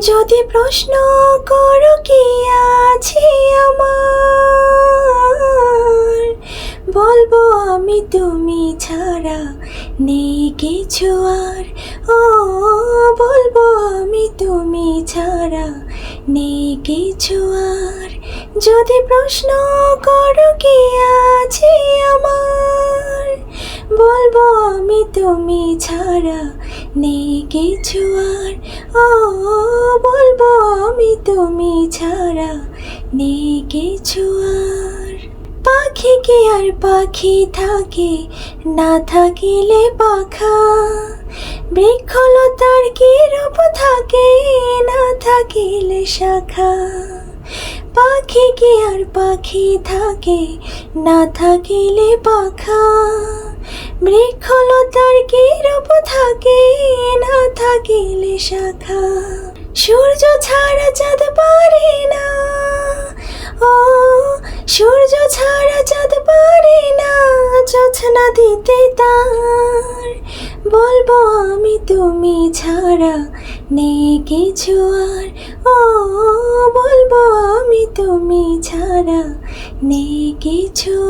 যদি প্রশ্ন করো কি আছে আমার? বলব আমি তুমি ছাড়া নেই কিছু আর। ও, বলব আমি তুমি ছাড়া নেই কিছু আর। যদি প্রশ্ন করো তুমি ছাড়া নেই কিছু আর। ও, বলব আমি তুমি ছাড়া নেই কিছু আর। পাখি কি আর পাখি থাকে? না থাকিলে পাখা। বৃক্ষলতার কি রূপ থাকে? না থাকিলে শাখা। পাখি কি আর পাখি থাকে? না থাকিলে পাখা। বৃক্ষলতার কি রূপ থাকে? না থাকিলে শাখা। সূর্য ছাড়া চাঁদ পারে না। ও, সূর্য ছাড়া চাঁদ পারে না জোছনা দিতে তার। বলব আমি তুমি ছাড়া নেই কিছু আর। ও, বলব আমি তুমি ছাড়া নেই কিছু